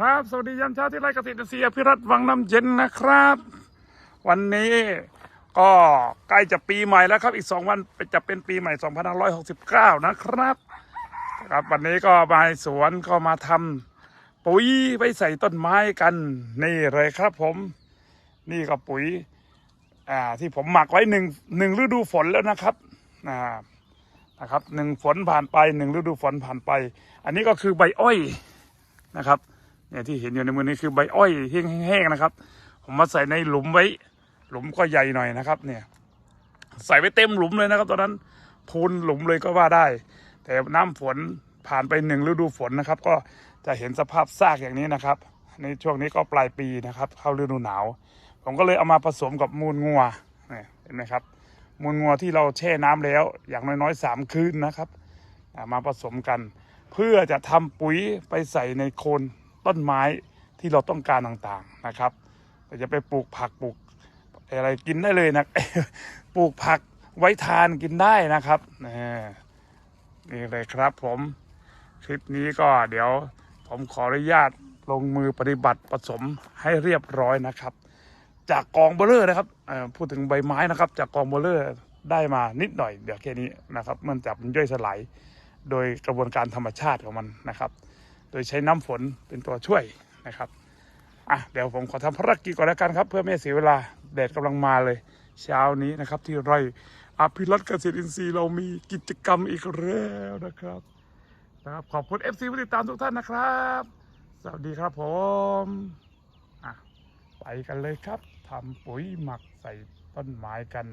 ครับ สวัสดียามเช้าที่ไร่เกษตรอินทรีย์อภิรัตวังน้ำเย็นนะครับ วันนี้ก็ใกล้จะปีใหม่แล้วครับ อีกสองวันจะเป็นปีใหม่ 2569 นะครับ ครับวันนี้ก็มาสวนก็มาทำปุ๋ยไปใส่ต้นไม้กัน นี่เลยครับผม นี่ก็ปุ๋ยอ่าที่ผมหมักไว้หนึ่งหนึ่งฤดูฝนแล้วนะครับอ่านะครับหนึ่งฝนผ่านไปหนึ่งฤดูฝนผ่านไป อันนี้ก็คือใบอ้อยนะครับ เนี่ยที่เห็นอยู่ในมือนี้คือใบอ้อยแห้งๆนะครับ ผมมาใส่ในหลุมไว้ หลุมก็ใหญ่หน่อยนะครับ เนี่ย ใส่ไว้เต็มหลุมเลยนะครับ ตอนนั้นพูนหลุมเลยก็ว่าได้ แต่น้ำฝนผ่านไปหนึ่งฤดูฝนนะครับ ก็จะเห็นสภาพซากอย่างนี้นะครับ ในช่วงนี้ก็ปลายปีนะครับ เข้าฤดูหนาว ผมก็เลยเอามาผสมกับมูลงัวเนี่ยเห็นไหมครับ มูลงัวที่เราแช่น้ำแล้ว อย่างน้อยๆสามคืนนะครับมาผสมกัน เพื่อจะทำปุ๋ยไปใส่ในโคน ต้นไม้ที่เราต้องการต่างๆนะครับแต่จะไปปลูกผักปลูกอะไรกินได้เลยนะปลูกผักไว้ทานกินได้นะครับนี่เลยครับผมคลิปนี้ก็เดี๋ยวผมขออนุญาตลงมือปฏิบัติผสมให้เรียบร้อยนะครับ จากกองเบลเลอร์นะครับพูดถึงใบไม้นะครับ จากกองเบลเลอร์ได้มานิดหน่อย เดี๋ยวแค่นี้นะครับมันจากมันย่อยสลายโดยกระบวนการธรรมชาติของมันนะครับ ดยใช้น้ำฝนเป็นตัวช่วยนะครับอะเดี๋ยวผมขอทำภารกิจก่อนแล้วกันครับ เพื่อไม่เสียเวลาแดดกำลังมาเลย เช้านี้นะครับ ที่ไร่อภิรัตนเกษตรอินทรีย์เรามีกิจกรรมอีกแล้วนะครับนะครับ ขอบคุณ FC ผู้ติดตามทุกท่านนะครับ สวัสดีครับผมอะไปกันเลยครับทำปุ๋ยหมักใส่ต้นไม้กัน